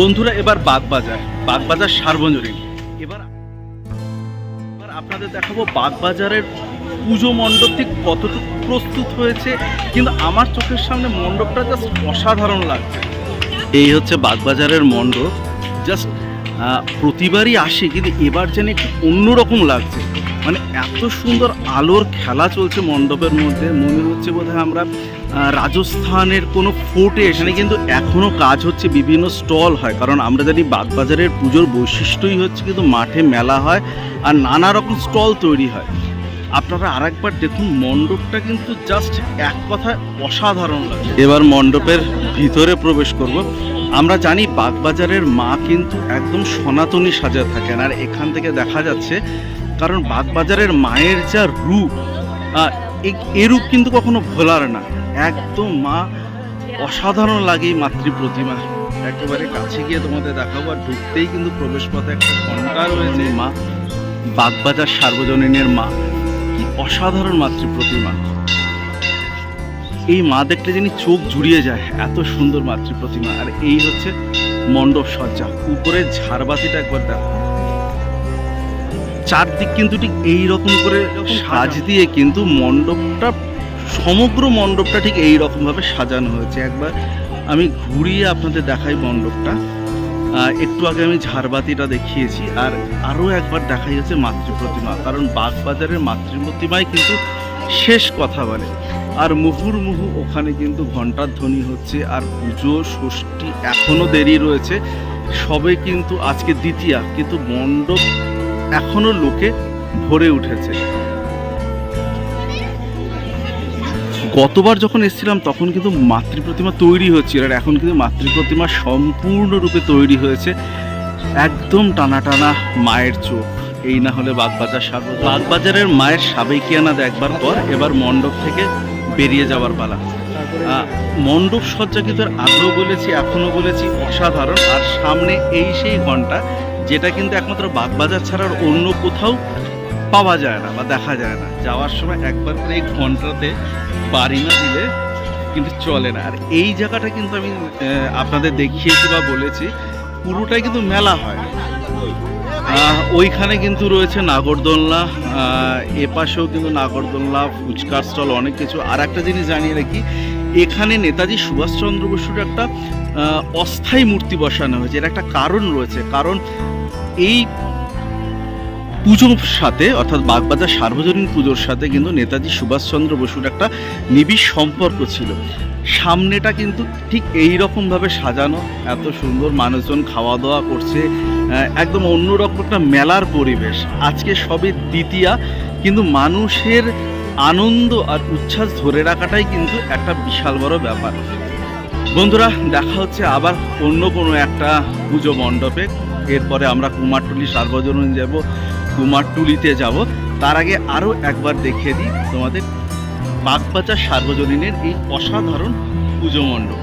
বন্ধুরা, এবার বাগবাজার। বাগবাজার সার্বজনীন। এবার এবার আপনাদের দেখাবো বাগবাজারের পুজো মণ্ডপ ঠিক কতটুকু প্রস্তুত হয়েছে, কিন্তু আমার চোখের সামনে মণ্ডপটা জাস্ট অসাধারণ লাগছে। এই হচ্ছে বাগবাজারের মণ্ডপ। জাস্ট প্রতিবারই আসে, কিন্তু এবার যেন একটু অন্যরকম লাগছে। মানে এত সুন্দর আলোর খেলা চলছে মণ্ডপের মধ্যে। মনে হচ্ছে বোধহয় আমরা রাজস্থানের কোনো ফোর্টে এখানে কিন্তু এখনও কাজ হচ্ছে, বিভিন্ন স্টল হয়। কারণ আমরা জানি বাগবাজারের পুজোর বৈশিষ্ট্যই হচ্ছে কিন্তু মাঠে মেলা হয় আর নানা রকম স্টল তৈরি হয়। আপনারা আরেকবার দেখুন, মণ্ডপটা কিন্তু জাস্ট এক কথায় অসাধারণ লাগে এবার মণ্ডপের ভিতরে প্রবেশ করব। আমরা জানি বাগবাজারের মা কিন্তু একদম সনাতনী সাজা থাকেন আর এখান থেকে দেখা যাচ্ছে কারণ বাগবাজারের মায়ের যা রূপ আহ, এ- এ কিন্তু কখনো ভোলার না। একদম মা অসাধারণ লাগে মাতৃ প্রতিমা একেবারে কাছে গিয়ে তোমাদের দেখাবো আর ঢুকতেই কিন্তু প্রবেশপথে একটা ঘণ্টা রয়েছে। মা বাগবাজার সার্বজনীনের মা। কি অসাধারণ মাতৃ প্রতিমা এই মা দেখলে যিনি চোখ জুড়িয়ে যায় এত সুন্দর মাতৃ প্রতিমা। আর এই হচ্ছে মণ্ডপ সজ্জা উপরে ঝাড়বাতিটা একবার দেখো। চারদিক কিন্তু ঠিক এই রকম করে সাজ দিয়ে কিন্তু মণ্ডপটা সমগ্র মণ্ডপটা ঠিক এই রকম ভাবে সাজানো হয়েছে। একবার আমি ঘুরিয়ে আপনাদের দেখাই মণ্ডপটা। একটু আগে আমি ঝাড়বাতিটা দেখিয়েছি। আর আরও একবার দেখাই হচ্ছে মাতৃ প্রতিমা কারণ বাগবাজারের মাতৃ প্রতিমায় কিন্তু শেষ কথা বলে। আর মুহুর্মুহু ওখানে কিন্তু ঘণ্টার ধ্বনি হচ্ছে আর পুজো, ষষ্ঠী এখনও দেরি রয়েছে। সবে কিন্তু আজকে দ্বিতীয়া, কিন্তু মণ্ডপ এখনও লোকে ভরে উঠেছে। গতবার যখন এসেছিলাম, তখন কিন্তু মাতৃ প্রতিমা তৈরি হচ্ছিল আর এখন কিন্তু মাতৃ প্রতিমা সম্পূর্ণরূপে তৈরি হয়েছে। একদম টানা টানা মায়ের চোখ। এই না হলে বাগবাজার সার্ব। বাগবাজারের মায়ের সাবেকিয়ানা দেখবার পর, এবার মণ্ডপ থেকে বেরিয়ে যাওয়ার পালা। মণ্ডপ সজ্জা কিন্তু আগেও বলেছি এখনও বলেছি, অসাধারণ। আর সামনে এই সেই ঘণ্টা, যেটা কিন্তু একমাত্র বাগবাজার ছাড়া আর অন্য কোথাও পাওয়া যায় না বা দেখা যায় না। যাওয়ার সময় একবার করে এই ঘন্টাতে বাড়ি না দিলে কিন্তু চলে না। আর এই জায়গাটা কিন্তু আমি আপনাদের দেখিয়েছি বা বলেছি, পুরোটাই কিন্তু মেলা হয়। ওইখানে কিন্তু রয়েছে নাগরদোলনা আহ, এ পাশেও কিন্তু নাগরদোলনা ফুচকার স্টল অনেক কিছু। আর একটা জিনিস জানিয়ে রাখি এখানে নেতাজি সুভাষচন্দ্র বসুর একটা অস্থায়ী মূর্তি বসানো হয়েছে। এর একটা কারণ রয়েছে কারণ এই পুজোর সাথে অর্থাৎ বাগবাজার সার্বজনীন পুজোর সাথে কিন্তু নেতাজি সুভাষচন্দ্র বসুর একটা নিবিড় সম্পর্ক ছিল। সামনেটা কিন্তু ঠিক এই রকমভাবে সাজানো, এত সুন্দর মানুষজন খাওয়া দাওয়া করছে একদম অন্যরকম একটা মেলার পরিবেশ। আজকে সবে দ্বিতীয়া, কিন্তু মানুষের আনন্দ আর উচ্ছ্বাস ধরে রাখাটাই কিন্তু একটা বিশাল বড় ব্যাপার। বন্ধুরা, দেখা হচ্ছে আবার অন্য কোনো একটা পুজো মণ্ডপে। এরপরে আমরা কুমারটুলি সার্বজনীন যাব, কুমারটুলিতে যাব। তার আগে আরও একবার দেখিয়ে দিই তোমাদের বাগবাজার সার্বজনীনের এই অসাধারণ পুজো মণ্ডপ।